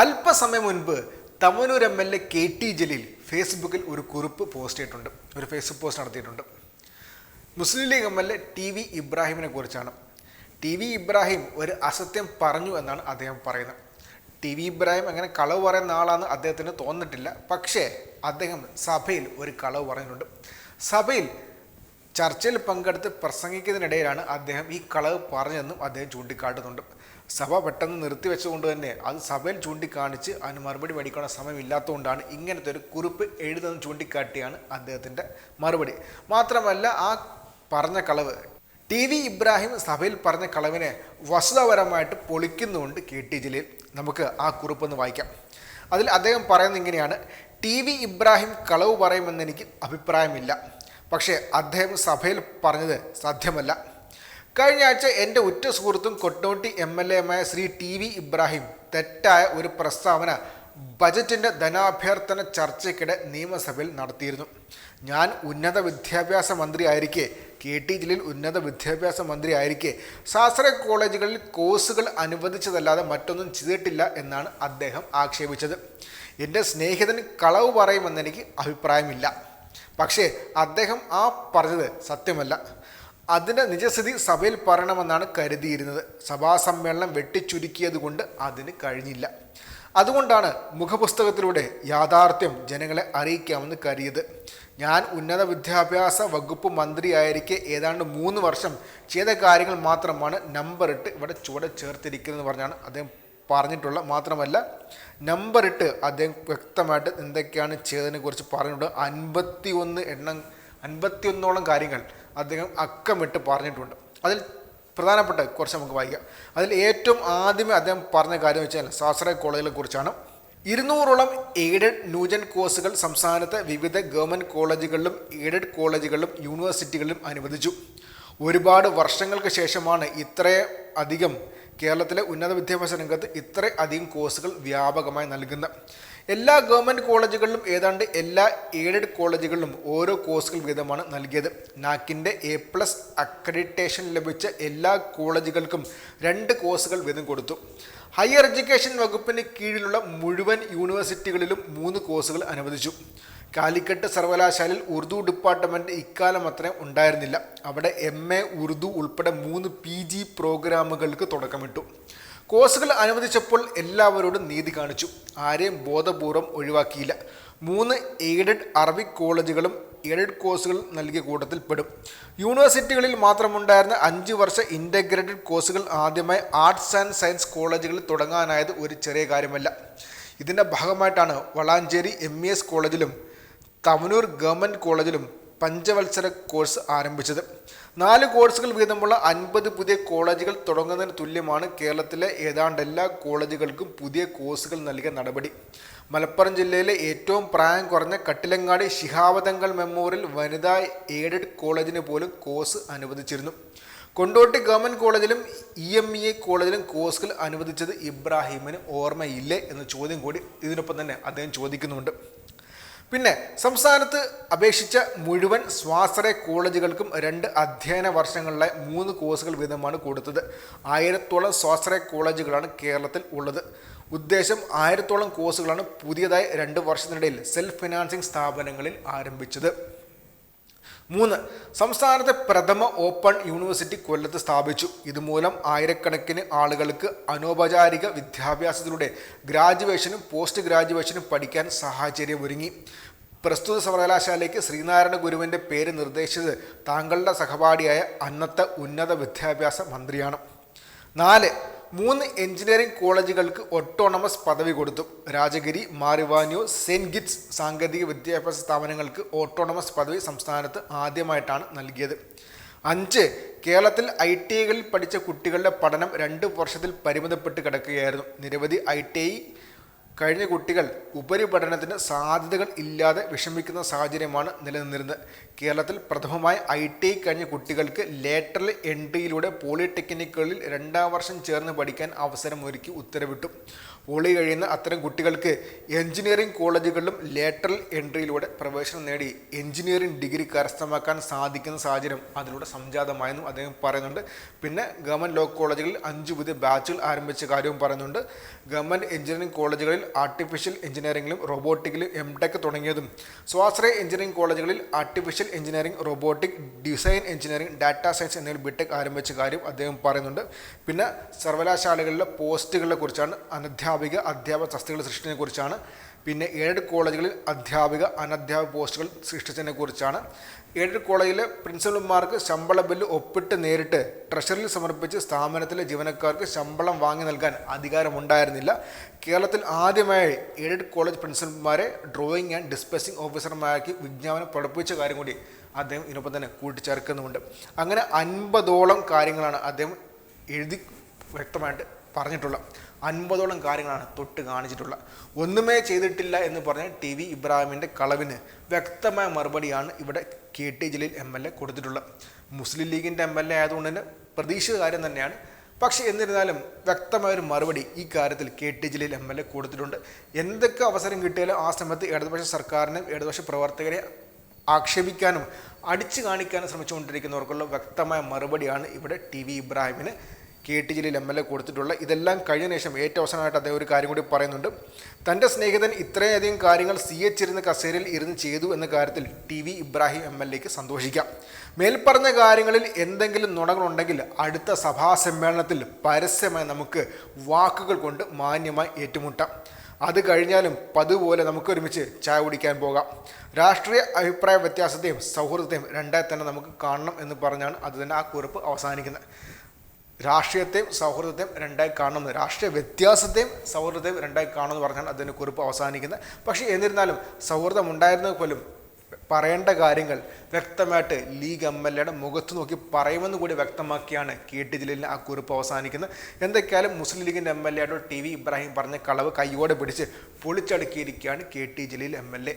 അല്പസമയം മുൻപ് Thavanur M L A K T Jaleel ഫേസ്ബുക്കിൽ ഒരു കുറിപ്പ് പോസ്റ്റ് ചെയ്തിട്ടുണ്ട്. ഒരു ഫേസ്ബുക്ക് പോസ്റ്റ് നടത്തിയിട്ടുണ്ട്. Muslim League M L A T V ഇബ്രാഹിമിനെ കുറിച്ചാണ്. ടി വി ഇബ്രാഹിം ഒരു അസത്യം പറഞ്ഞു എന്നാണ് അദ്ദേഹം പറയുന്നത്. ടി വി ഇബ്രാഹിം അങ്ങനെ കളവ് പറയുന്ന ആളാണെന്ന് അദ്ദേഹത്തിന് തോന്നിട്ടില്ല പക്ഷേ അദ്ദേഹം സഭയിൽ ഒരു കളവ് പറഞ്ഞിട്ടുണ്ട്. സഭയിൽ ചർച്ചയിൽ പങ്കെടുത്ത് പ്രസംഗിക്കുന്നതിനിടയിലാണ് അദ്ദേഹം ഈ കളവ് പറഞ്ഞതെന്നും അദ്ദേഹം ചൂണ്ടിക്കാട്ടുന്നുണ്ട്. സഭ പെട്ടെന്ന് നിർത്തിവെച്ചുകൊണ്ട് തന്നെ അത് സഭയിൽ ചൂണ്ടിക്കാണിച്ച് അതിന് മറുപടി മേടിക്കാനുള്ള സമയമില്ലാത്തതുകൊണ്ടാണ് ഇങ്ങനത്തെ ഒരു കുറിപ്പ് എഴുതുന്നത് ചൂണ്ടിക്കാട്ടിയാണ് അദ്ദേഹത്തിന്റെ മറുപടി. മാത്രമല്ല ആ പറഞ്ഞ കളവ് ടി വി ഇബ്രാഹിം സഭയിൽ പറഞ്ഞ കളവിനെ വസ്തുതാപരമായിട്ട് പൊളിക്കുന്നുണ്ട് കെ ടി ജലീൽ. നമുക്ക് ആ കുറിപ്പൊന്ന് വായിക്കാം. അതിൽ അദ്ദേഹം പറയുന്നത് ഇങ്ങനെയാണ് ടി വി ഇബ്രാഹിം കളവ് പറയുമെന്ന് എനിക്ക് അഭിപ്രായമില്ല. പക്ഷേ അദ്ദേഹം സഭയിൽ പറഞ്ഞത് സാധ്യമല്ല കഴിഞ്ഞ ആഴ്ച എന്റെ ഉറ്റ സുഹൃത്തും കൊട്ടോട്ടി എം എൽ എമായ ശ്രീ ടി വി ഇബ്രാഹിം തെറ്റായ ഒരു പ്രസ്താവന ബജറ്റിന്റെ ധനാഭ്യർത്ഥന ചർച്ചയ്ക്കിടെ നിയമസഭയിൽ നടത്തിയിരുന്നു. ഞാൻ ഉന്നത വിദ്യാഭ്യാസ മന്ത്രി ആയിരിക്കെ കെ ടി ജലീൽ ഉന്നത വിദ്യാഭ്യാസ മന്ത്രി ആയിരിക്കെ ശാസ്ത്ര കോളേജുകളിൽ കോഴ്സുകൾ അനുവദിച്ചതല്ലാതെ മറ്റൊന്നും ചെയ്തിട്ടില്ല എന്നാണ് അദ്ദേഹം ആക്ഷേപിച്ചത്. എന്റെ സ്നേഹിതൻ കളവ് പറയുമെന്നെനിക്ക് അഭിപ്രായമില്ല. പക്ഷേ അദ്ദേഹം ആ പറഞ്ഞത് സത്യമല്ല. അതിന്റെ നിജസ്ഥിതി സഭയിൽ പറയണമെന്നാണ് കരുതിയിരുന്നത്. സഭാസമ്മേളനം വെട്ടിച്ചുരുക്കിയത് കൊണ്ട് അതിന് കഴിഞ്ഞില്ല. അതുകൊണ്ടാണ് മുഖപുസ്തകത്തിലൂടെ യാഥാർത്ഥ്യം ജനങ്ങളെ അറിയിക്കാമെന്ന് കരുതിയത്. ഞാൻ ഉന്നത വിദ്യാഭ്യാസ വകുപ്പ് മന്ത്രിയായിരിക്കെ ഏതാണ്ട് മൂന്ന് വർഷം ചെയ്ത കാര്യങ്ങൾ മാത്രമാണ് നമ്പർ ഇട്ട് ഇവിടെ ചുവടെ ചേർത്തിരിക്കുന്നതെന്ന് പറഞ്ഞാണ് അദ്ദേഹം പറഞ്ഞിട്ടുള്ള മാത്രമല്ല നമ്പർ ഇട്ട് അദ്ദേഹം വ്യക്തമായിട്ട് എന്തൊക്കെയാണ് ചെയ്തതിനെ കുറിച്ച് പറഞ്ഞിട്ടുണ്ട്. അൻപത്തി ഒന്ന് എണ്ണം അൻപത്തിയൊന്നോളം കാര്യങ്ങൾ അദ്ദേഹം അക്കമിട്ട് പറഞ്ഞിട്ടുണ്ട്. അതിൽ പ്രധാനപ്പെട്ട കുറച്ച് നമുക്ക് വായിക്കാം. അതിൽ ഏറ്റവും ആദ്യമേ അദ്ദേഹം പറഞ്ഞ കാര്യം വെച്ചാൽ സ്വാശ്രയ കോളേജുകളെ കുറിച്ചാണ്. ഇരുന്നൂറോളം എയ്ഡഡ് ന്യൂജൻ കോഴ്സുകൾ സംസ്ഥാനത്തെ വിവിധ ഗവൺമെന്റ് കോളേജുകളിലും എയ്ഡഡ് കോളേജുകളിലും യൂണിവേഴ്സിറ്റികളിലും അനുവദിച്ചു. ഒരുപാട് വർഷങ്ങൾക്ക് ശേഷമാണ് ഇത്രയധികം കേരളത്തിലെ ഉന്നത വിദ്യാഭ്യാസ രംഗത്ത് ഇത്ര അധികം കോഴ്സുകൾ വ്യാപകമായി നൽകുന്ന എല്ലാ ഗവൺമെന്റ് കോളേജുകളിലും ഏതാണ്ട് എല്ലാ എയ്ഡഡ് കോളേജുകളിലും ഓരോ കോഴ്സുകൾ വീതമാണ് നൽകിയത്. നാക്കിന്റെ എ പ്ലസ് അക്രഡിറ്റേഷൻ ലഭിച്ച എല്ലാ കോളേജുകൾക്കും രണ്ട് കോഴ്സുകൾ വീതം കൊടുത്തു. ഹയർ എഡ്യൂക്കേഷൻ വകുപ്പിന് കീഴിലുള്ള മുഴുവൻ യൂണിവേഴ്സിറ്റികളിലും മൂന്ന് കോഴ്സുകൾ അനുവദിച്ചു. കാലിക്കട്ട് സർവകലാശാലയിൽ ഉറുദു ഡിപ്പാർട്ട്മെന്റ് ഇക്കാലം അത്രയും ഉണ്ടായിരുന്നില്ല. അവിടെ എം എ ഉറുദു ഉൾപ്പെടെ മൂന്ന് പി ജി പ്രോഗ്രാമുകൾക്ക് തുടക്കമിട്ടു. കോഴ്സുകൾ അനുവദിച്ചപ്പോൾ എല്ലാവരോടും നീതി കാണിച്ചു. ആരെയും ബോധപൂർവം ഒഴിവാക്കിയില്ല. മൂന്ന് എയ്ഡഡ് അറബിക് കോളേജുകളും എയ്ഡഡ് കോഴ്സുകൾ നൽകിയ കൂട്ടത്തിൽ പെടും. യൂണിവേഴ്സിറ്റികളിൽ മാത്രമുണ്ടായിരുന്ന അഞ്ച് വർഷ ഇന്റഗ്രേറ്റഡ് കോഴ്സുകൾ ആദ്യമായി ആർട്സ് ആൻഡ് സയൻസ് കോളേജുകളിൽ തുടങ്ങാനായത് ഒരു ചെറിയ കാര്യമല്ല. ഇതിന്റെ ഭാഗമായിട്ടാണ് വളാഞ്ചേരി എം കോളേജിലും തവനൂർ ഗവൺമെന്റ് കോളേജിലും പഞ്ചവത്സര കോഴ്സ് ആരംഭിച്ചത്. നാല് കോഴ്സുകൾ വീതമുള്ള അൻപത് പുതിയ കോളേജുകൾ തുടങ്ങുന്നതിന് തുല്യമാണ് കേരളത്തിലെ ഏതാണ്ട് എല്ലാ കോളേജുകൾക്കും പുതിയ കോഴ്സുകൾ നൽകിയ നടപടി. മലപ്പുറം ജില്ലയിലെ ഏറ്റവും പ്രായം കുറഞ്ഞ കട്ടിലങ്ങാടി ശിഹാവതങ്ങൾ മെമ്മോറിയൽ വനിതാ എയ്ഡഡ് കോളേജിന് പോലും കോഴ്സ് അനുവദിച്ചിരുന്നു. കൊണ്ടോട്ടി ഗവൺമെന്റ് കോളേജിലും ഇ എം ഇ എ കോളേജിലും കോഴ്സുകൾ അനുവദിച്ചത് ഇബ്രാഹിമിന് ഓർമ്മയില്ലേ എന്ന ചോദ്യം കൂടി ഇതിനൊപ്പം തന്നെ അദ്ദേഹം ചോദിക്കുന്നുണ്ട് പിന്നെ സംസ്ഥാനത്ത് അപേക്ഷിച്ച മുഴുവൻ സ്വാശ്രയ കോളേജുകൾക്കും രണ്ട് അധ്യയന വർഷങ്ങളിലെ മൂന്ന് കോഴ്സുകൾ വീതമാണ് കൊടുത്തത്. ആയിരത്തോളം സ്വാശ്രയ കോളേജുകളാണ് കേരളത്തിൽ ഉള്ളത്. ഉദ്ദേശം ആയിരത്തോളം കോഴ്സുകളാണ് പുതിയതായി രണ്ട് വർഷത്തിനിടയിൽ സെൽഫ് ഫിനാൻസിങ് സ്ഥാപനങ്ങളിൽ ആരംഭിച്ചത്. മൂന്ന് സംസ്ഥാനത്തെ പ്രഥമ ഓപ്പൺ യൂണിവേഴ്സിറ്റി കൊല്ലത്ത് സ്ഥാപിച്ചു. ഇതുമൂലം ആയിരക്കണക്കിന് ആളുകൾക്ക് അനൗപചാരിക വിദ്യാഭ്യാസത്തിലൂടെ ഗ്രാജുവേഷനും പോസ്റ്റ് ഗ്രാജുവേഷനും പഠിക്കാൻ സാഹചര്യമൊരുങ്ങി. പ്രസ്തുത സർവകലാശാലയ്ക്ക് ശ്രീനാരായണ ഗുരുവിന്റെ പേര് നിർദ്ദേശിച്ചത് താങ്കളുടെ സഹപാഠിയായ അന്നത്തെ ഉന്നത വിദ്യാഭ്യാസ മന്ത്രിയാണ്. നാല് മൂന്ന് എഞ്ചിനീയറിംഗ് കോളേജുകൾക്ക് ഒട്ടോണമസ് പദവി കൊടുത്തു. രാജഗിരി മാറിവാന്യൂ സെന്റ് ഗിറ്റ്സ് സാങ്കേതിക വിദ്യാഭ്യാസ സ്ഥാപനങ്ങൾക്ക് ഓട്ടോണമസ് പദവി സംസ്ഥാനത്ത് ആദ്യമായിട്ടാണ് നൽകിയത്. അഞ്ച് കേരളത്തിൽ ഐ ടി ഐകളിൽ പഠിച്ച കുട്ടികളുടെ പഠനം രണ്ട് വർഷത്തിൽ പരിമിതപ്പെട്ട് കിടക്കുകയായിരുന്നു. നിരവധി ഐ ടി ഐ കഴിഞ്ഞ കുട്ടികൾ ഉപരിപഠനത്തിന് സാധ്യതകൾ ഇല്ലാതെ വിഷമിക്കുന്ന സാഹചര്യമാണ് നിലനിന്നിരുന്നത്. കേരളത്തിൽ പ്രഥമമായി ഐ ടി ഐ കഴിഞ്ഞ കുട്ടികൾക്ക് ലേറ്ററൽ എൻട്രിയിലൂടെ പോളിടെക്നിക്കുകളിൽ രണ്ടാം വർഷം ചേർന്ന് പഠിക്കാൻ അവസരമൊരുക്കി ഉത്തരവിട്ടു. ഒളി കഴിയുന്ന അത്തരം കുട്ടികൾക്ക് എഞ്ചിനീയറിംഗ് കോളേജുകളിലും ലേറ്ററൽ എൻട്രിയിലൂടെ പ്രവേശനം നേടി എഞ്ചിനീയറിംഗ് ഡിഗ്രി കരസ്ഥമാക്കാൻ സാധിക്കുന്ന സാഹചര്യം അതിലൂടെ സംജാതമായെന്നും അദ്ദേഹം പറയുന്നുണ്ട്. പിന്നെ ഗവൺമെന്റ് ലോ കോളേജുകളിൽ അഞ്ച് പുതിയ ബാച്ചുകൾ ആരംഭിച്ച കാര്യവും പറയുന്നുണ്ട്. ഗവൺമെന്റ് എഞ്ചിനീയറിംഗ് കോളേജുകളിൽ ആർട്ടിഫിഷ്യൽ എഞ്ചിനീയറിംഗിലും റോബോട്ടിക്കിലും എം ടെക് തുടങ്ങിയതും സ്വാശ്രയ എഞ്ചിനീയറിംഗ് കോളേജുകളിൽ artificial engineering robotic design engineering data science എന്നിവയിൽ ബിടെക് ആരംഭിച്ച കാര്യം അദ്ദേഹം പറയുന്നുണ്ട്. പിന്നെ സർവകലാശാലകളിലെ പോസ്റ്റുകളെ കുറിച്ചാണ് അധ്യാപക തസ്തികൾ സൃഷ്ടിച്ചതിനെ കുറിച്ചാണ്. പിന്നെ എയ്ഡഡ് കോളേജുകളിൽ അധ്യാപിക അനധ്യാപക പോസ്റ്റുകൾ സൃഷ്ടിച്ചതിനെ കുറിച്ചാണ്. എയ്ഡഡ് കോളേജിലെ പ്രിൻസിപ്പൽമാർക്ക് ശമ്പള ബില്ല് ഒപ്പിട്ട് നേരിട്ട് ട്രഷറിയിൽ സമർപ്പിച്ച് സ്ഥാപനത്തിലെ ജീവനക്കാർക്ക് ശമ്പളം വാങ്ങി നൽകാൻ അധികാരമുണ്ടായിരുന്നില്ല. കേരളത്തിൽ ആദ്യമായി എയ്ഡഡ് കോളേജ് പ്രിൻസിപ്പൽമാരെ ഡ്രോയിങ് ആൻഡ് ഡിസ്പെസിംഗ് ഓഫീസർമാരാക്കി വിജ്ഞാപനം പഠിപ്പിച്ച കാര്യം കൂടി അദ്ദേഹം ഇതിനൊപ്പം തന്നെ കൂട്ടിച്ചേർക്കുന്നുമുണ്ട്. അങ്ങനെ അൻപതോളം കാര്യങ്ങളാണ് അദ്ദേഹം എഴുതി വ്യക്തമായിട്ട് പറഞ്ഞിട്ടുള്ള അൻപതോളം കാര്യങ്ങളാണ് തൊട്ട് കാണിച്ചിട്ടുള്ളത്. ഒന്നുമേ ചെയ്തിട്ടില്ല എന്ന് പറഞ്ഞ ടി വി ഇബ്രാഹിമിന്റെ കളവിന് വ്യക്തമായ മറുപടിയാണ് ഇവിടെ K T Jaleel M L A കൊടുത്തിട്ടുള്ളത്. മുസ്ലിം ലീഗിന്റെ എം എൽ എ ആയതുകൊണ്ട് തന്നെ പ്രതീക്ഷിത കാര്യം തന്നെയാണ്. പക്ഷേ എന്നിരുന്നാലും വ്യക്തമായ ഒരു മറുപടി ഈ കാര്യത്തിൽ K T Jaleel M L A കൊടുത്തിട്ടുണ്ട്. എന്തൊക്കെ അവസരം കിട്ടിയാലും ആ സമയത്ത് ഇടതുപക്ഷ സർക്കാരിനും ഇടതുപക്ഷ പ്രവർത്തകരെ ആക്ഷേപിക്കാനും അടിച്ചു കാണിക്കാനും ശ്രമിച്ചുകൊണ്ടിരിക്കുന്നവർക്കുള്ള വ്യക്തമായ മറുപടിയാണ് ഇവിടെ T V ഇബ്രാഹിമിന് K T Jaleel M L A കൊടുത്തിട്ടുള്ള ഇതെല്ലാം കഴിഞ്ഞ ശേഷം ഏറ്റവും അവസാനമായിട്ട് അദ്ദേഹം ഒരു കാര്യം കൂടി പറയുന്നുണ്ട്. തന്റെ സ്നേഹിതൻ ഇത്രയധികം കാര്യങ്ങൾ സി എച്ച് ഇരുന്ന് കസേരയിൽ ഇരുന്ന് ചെയ്തു എന്ന കാര്യത്തിൽ T V Ibrahim M L എക്ക് സന്തോഷിക്കാം. മേൽപ്പറഞ്ഞ കാര്യങ്ങളിൽ എന്തെങ്കിലും നുണകളുണ്ടെങ്കിൽ അടുത്ത സഭാ സമ്മേളനത്തിൽ പരസ്യമായി നമുക്ക് വാക്കുകൾ കൊണ്ട് മാന്യമായി ഏറ്റുമുട്ടാം. അത് കഴിഞ്ഞാലും പതുപോലെ നമുക്ക് ഒരുമിച്ച് ചായ കുടിക്കാൻ പോകാം. രാഷ്ട്രീയ അഭിപ്രായ വ്യത്യാസത്തെയും സൗഹൃദത്തെയും രണ്ടായി തന്നെ നമുക്ക് കാണണം എന്ന് പറഞ്ഞാണ് അത് തന്നെ ആ കുറിപ്പ് അവസാനിക്കുന്നത്. രാഷ്ട്രീയത്തെയും സൗഹൃദത്തെയും രണ്ടായി കാണുന്നു. രാഷ്ട്രീയ വ്യത്യാസത്തെയും സൗഹൃദത്തെയും രണ്ടായി കാണുമെന്ന് പറഞ്ഞാണ് അതിന്റെ കുറിപ്പ് അവസാനിക്കുന്നത്. പക്ഷേ എന്നിരുന്നാലും സൗഹൃദം ഉണ്ടായിരുന്നത് പോലും പറയേണ്ട കാര്യങ്ങൾ വ്യക്തമായിട്ട് ലീഗ് എം എൽ എയുടെ മുഖത്ത് നോക്കി പറയുമെന്ന് കൂടി വ്യക്തമാക്കിയാണ് കെ ടി ജലീലിന് ആ കുറിപ്പ് അവസാനിക്കുന്നത്. എന്തൊക്കെയാലും മുസ്ലിം ലീഗിന്റെ എം എൽ എയുടെ ടി വി ഇബ്രാഹിം പറഞ്ഞ കളവ് കൈയോടെ പിടിച്ച് പൊളിച്ചടുക്കിയിരിക്കുകയാണ് K T Jaleel M L A.